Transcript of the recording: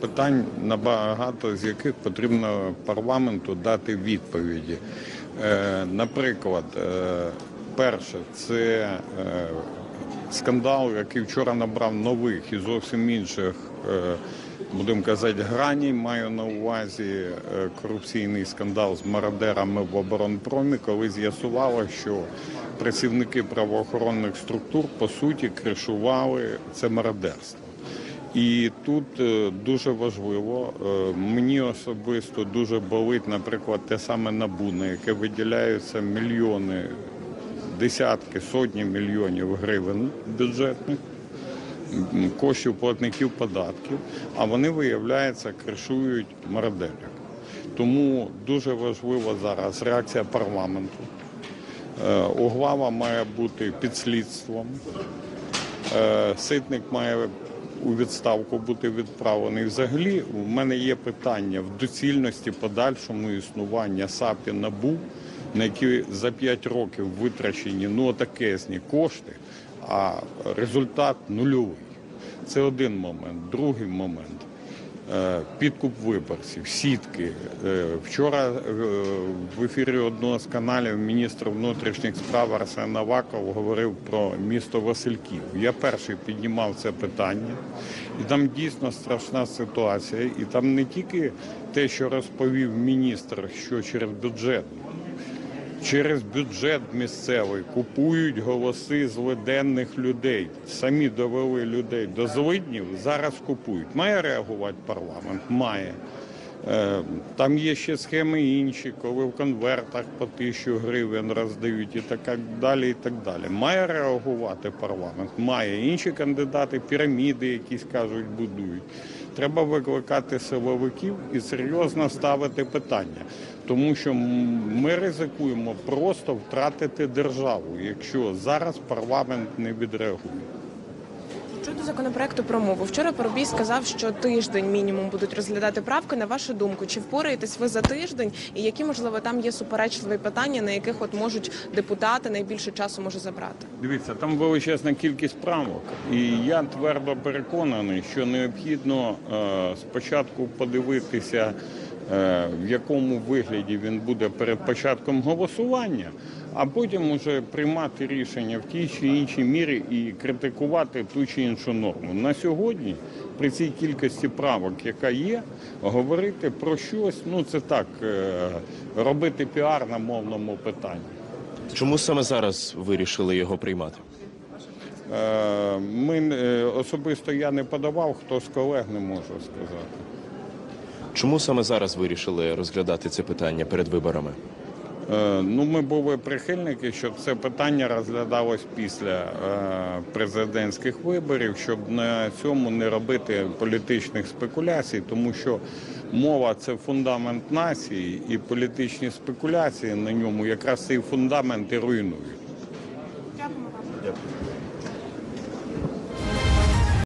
питань, набагато з яких потрібно парламенту дати відповіді. Е, Наприклад, е, перше, це е, скандал, який вчора набрав нових і зовсім інших, будемо казати, граній. Маю на увазі корупційний скандал з мародерами в оборонпромі, коли з'ясувало, що працівники правоохоронних структур по суті кришували це мародерство. І тут е, дуже важливо, е, мені особисто дуже болить, наприклад, те саме НАБУ, на яке виділяються мільйони, десятки, сотні мільйонів гривень бюджетних коштів платників податків, а вони, виявляється, кришують мародерів. Тому дуже важлива зараз реакція парламенту. Е, Углава має бути під слідством. Е, Ситник має у відставку бути відправлений. Взагалі, в мене є питання в доцільності подальшому існування САПі НАБУ, на які за 5 років витрачені ну отакезні кошти, а результат нульовий. Це один момент. Другий момент. Е, Підкуп виборців, сітки. Е, Вчора е, в ефірі одного з каналів міністр внутрішніх справ Арсен Аваков говорив про місто Васильків. Я перший піднімав це питання, і там дійсно страшна ситуація. І там не тільки те, що розповів міністр, що через бюджет через бюджет місцевий купують голоси злиденних людей. Самі довели людей до злиднів, зараз купують. Має реагувати парламент? Має. Е, Там є ще схеми інші, коли в конвертах по тисячу гривень роздають і так далі. і так далі. Має реагувати парламент? Має. Інші кандидати піраміди якісь кажуть, будують. Треба викликати силовиків і серйозно ставити питання. Тому що ми ризикуємо просто втратити державу, якщо зараз парламент не відреагує. Щодо законопроекту про мову, вчора Парубій сказав, що тиждень мінімум будуть розглядати правки. На вашу думку, чи впораєтесь ви за тиждень, і які можливо там є суперечливі питання, на яких от можуть депутати найбільше часу може забрати? Дивіться, там величезна кількість правок, і я твердо переконаний, що необхідно е, спочатку подивитися, в якому вигляді він буде перед початком голосування, а потім уже приймати рішення в тій чи іншій мірі і критикувати ту чи іншу норму. На сьогодні, при цій кількості правок, яка є, говорити про щось, ну це так, е, робити піар на мовному питанні. Чому саме зараз вирішили його приймати? Е, Ми е, особисто я не подавав, хто з колег не можу сказати. Чому саме зараз вирішили розглядати це питання перед виборами? Е, Ну, ми були прихильники, щоб це питання розглядалось після е, президентських виборів, щоб на цьому не робити політичних спекуляцій, тому що мова це фундамент нації, і політичні спекуляції на ньому якраз цей фундамент і руйнують. Дякуємо вам. Дякую.